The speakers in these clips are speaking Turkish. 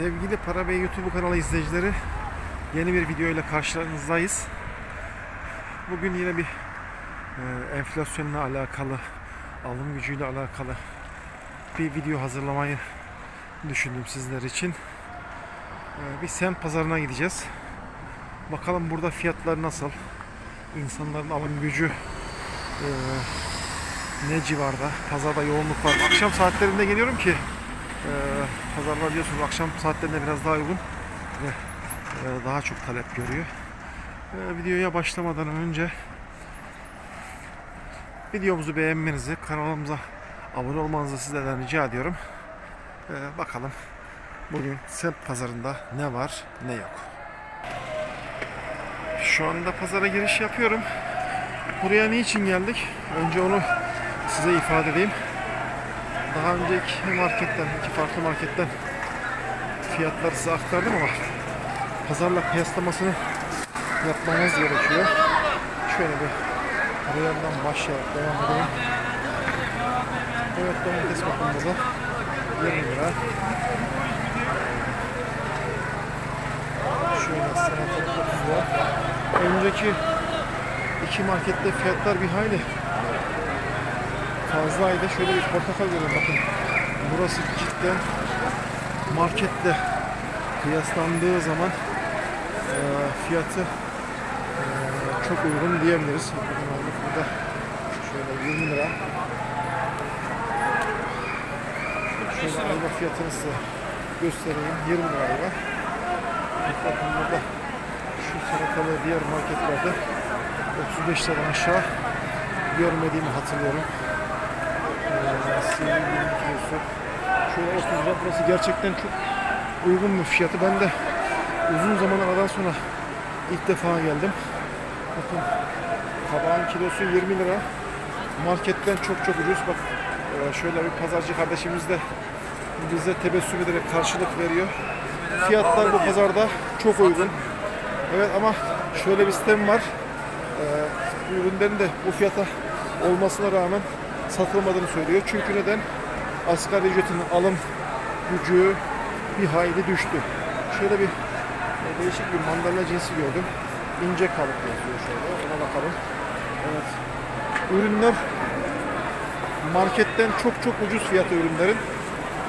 Sevgili Para Bey YouTube kanalı izleyicileri yeni bir video ile karşınızdayız. Bugün yine bir e, enflasyonla alakalı, alım gücüyle alakalı bir video hazırlamayı düşündüm sizler için. E, bir semt pazarına gideceğiz. Bakalım burada fiyatlar nasıl? İnsanların alım gücü e, ne civarda? Pazarda yoğunluk var. Akşam saatlerinde geliyorum ki pazarlar biliyorsunuz akşam saatlerinde biraz daha uygun ve e, daha çok talep görüyor. E, videoya başlamadan önce videomuzu beğenmenizi, kanalımıza abone olmanızı sizlerden rica ediyorum. E, bakalım bugün semt pazarında ne var ne yok. Şu anda pazara giriş yapıyorum. Buraya niçin geldik? Önce onu size ifade edeyim. Daha önce iki marketten, iki farklı marketten fiyatları size aktardım ama pazarla kıyaslamasını yapmamız gerekiyor. Şöyle bir reyondan başlayarak devam edelim. Evet domates bakın burada 20 lira. Şöyle salatalık 30 lira. Önceki iki markette fiyatlar bir hayli fazlaydı. Şöyle bir portakal görün bakın. Burası cidden marketle kıyaslandığı zaman e, fiyatı e, çok uygun diyebiliriz. Bakın aldık burada şöyle 20 lira. Şöyle ayva fiyatını size göstereyim. 20 lira ayva. Bakın burada şu salatalığı diğer marketlerde 35 liradan aşağı görmediğimi hatırlıyorum. Şöyle 30 lira. Burası gerçekten çok uygun bir fiyatı. Ben de uzun zaman aradan sonra ilk defa geldim. Bakın kabağın kilosu 20 lira. Marketten çok çok ucuz. Bak e, şöyle bir pazarcı kardeşimiz de bize tebessüm ederek karşılık veriyor. Fiyatlar bu pazarda çok uygun. Evet ama şöyle bir sistem var. E, ürünlerin de bu fiyata olmasına rağmen satılmadığını söylüyor. Çünkü neden? Asgari ücretin alım gücü bir hayli düştü. Şöyle bir e, değişik bir mandalina cinsi gördüm. İnce kalıp yazıyor şöyle. Ona bakalım. Evet. Ürünler marketten çok çok ucuz fiyatı ürünlerin.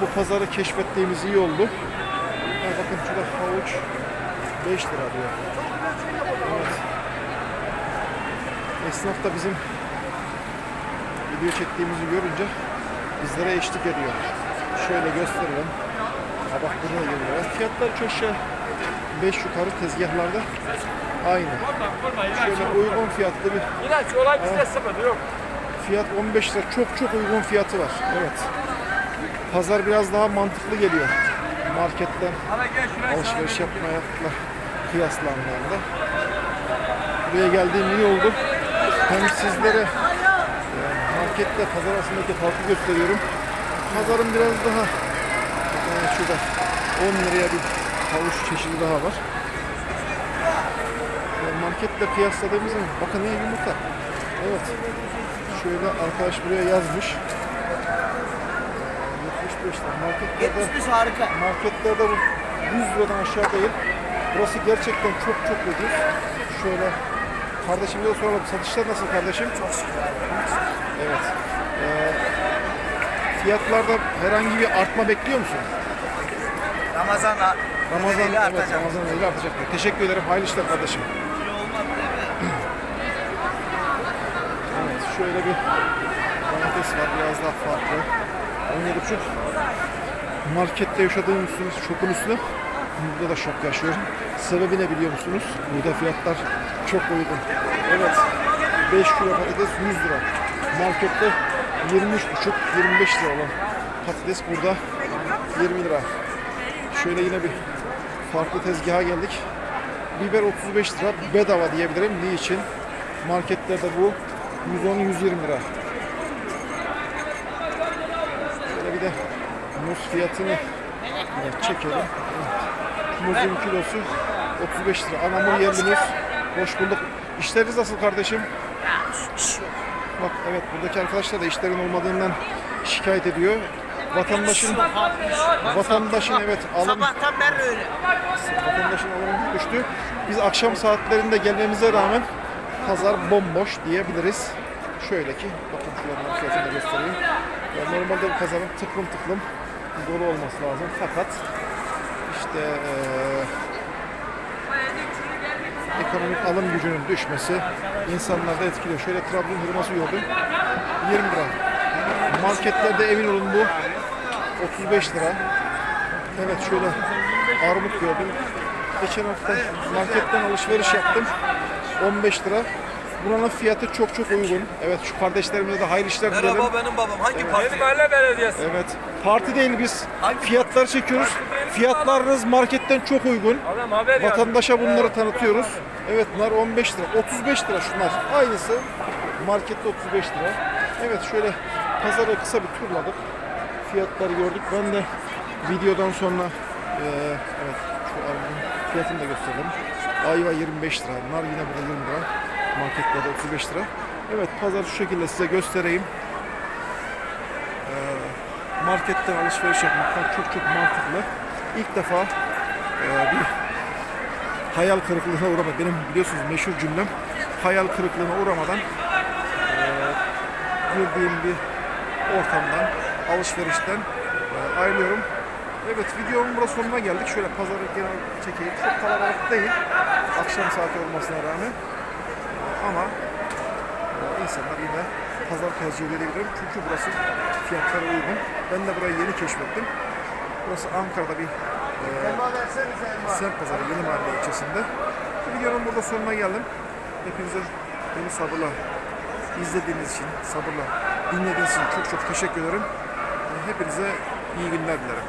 Bu pazarı keşfettiğimiz iyi oldu. Ha, bakın şurada havuç 5 lira diyor. Evet. Esnaf da bizim video çektiğimizi görünce bizlere eşlik ediyor. Şöyle gösterelim. Kabak burada geliyor. Fiyatlar çok şey 5 yukarı tezgahlarda aynı. Şöyle uygun fiyatlı bir İlaç olay bizde sıfır yok. fiyat 15 lira. Çok çok uygun fiyatı var. Evet. Pazar biraz daha mantıklı geliyor. Marketten alışveriş yapmayla kıyaslandığında. Buraya geldiğim iyi oldu. Hem sizlere marketle pazar arasındaki farkı gösteriyorum. Pazarın biraz daha e, şurada 10 liraya bir havuç çeşidi daha var. E, marketle kıyasladığımız zaman bakın ne yumurta. Evet. Şöyle arkadaş buraya yazmış. E, 75 lira. Marketlerde 75 harika. Marketlerde bu 100 liradan aşağı değil. Burası gerçekten çok çok ucuz. Şöyle kardeşimle de soralım. Satışlar nasıl kardeşim? Çok Evet. Ee, fiyatlarda herhangi bir artma bekliyor musun? Ramazan Ramazan, evet, artacak. Ramazan ayı artacak. Teşekkür ederim. Hayırlı işler kardeşim. Evet, şöyle bir domates var. Biraz daha farklı. 17,5 markette yaşadığımız şokun üstüne burada da şok yaşıyorum. Sebebi ne biliyor musunuz? Burada fiyatlar çok uygun. Evet. 5 kilo patates 100 lira. Markette 23,5 25 lira olan patates burada 20 lira. Şöyle yine bir farklı tezgaha geldik. Biber 35 lira bedava diyebilirim. Niçin? Marketlerde bu 110-120 lira. Şöyle bir de muz fiyatını çekelim. Evet. Muzun kilosu 35 lira. Anamur yerli muz. Hoş bulduk. İşleriniz nasıl kardeşim? Bak evet buradaki arkadaşlar da işlerin olmadığından şikayet ediyor. vatandaşın vatandaşın evet alım Sabahtan beri öyle. vatandaşın alımı düştü. Biz akşam saatlerinde gelmemize rağmen pazar bomboş diyebiliriz. Şöyle ki bakın şuradan fiyatını da göstereyim. Ya normalde bu pazarın tıklım tıklım dolu olması lazım fakat işte eee, ekonomik alım gücünün düşmesi insanlarda etkiliyor. Şöyle Trabzon hurması gördüm. 20 lira. Marketlerde emin olun bu 35 lira. Evet şöyle armut gördüm. Geçen hafta marketten alışveriş yaptım. 15 lira. Buranın fiyatı çok çok uygun. Evet şu kardeşlerimize de hayırlı işler dilerim. Merhaba benim babam. Hangi parti? Yeni Mahalle Belediyesi. Evet. Parti değil biz. Fiyatlar çekiyoruz. Fiyatlarınız marketten çok uygun. Vatandaşa bunları tanıtıyoruz. Evet bunlar 15 lira. 35 lira şunlar. Aynısı. Markette 35 lira. Evet şöyle pazara kısa bir turladık. Fiyatları gördük. Ben de videodan sonra eee, evet şu armudun fiyatını da gösterdim. Ayva 25 lira. Nar yine burada 20 lira. Marketlerde 35 lira. Evet pazar şu şekilde size göstereyim. Eee, marketten alışveriş yapmaktan çok çok mantıklı. İlk defa eee, bir hayal kırıklığına uğramadan benim biliyorsunuz meşhur cümlem hayal kırıklığına uğramadan eee girdiğim bir ortamdan alışverişten eee, ayrılıyorum. Evet videomun burada sonuna geldik. Şöyle pazarı genel çekeyim. Çok kalabalık değil. Akşam saati olmasına rağmen. Ama eee, insanlar yine pazar tercih edebilirim. Çünkü burası fiyatları uygun. Ben de burayı yeni keşfettim. Burası Ankara'da bir eee Semt Pazarı Yeni Mahalle ilçesinde. Videonun burada sonuna geldim. Hepinize beni sabırla izlediğiniz için, sabırla dinlediğiniz için çok çok teşekkür ederim. Hepinize iyi günler dilerim.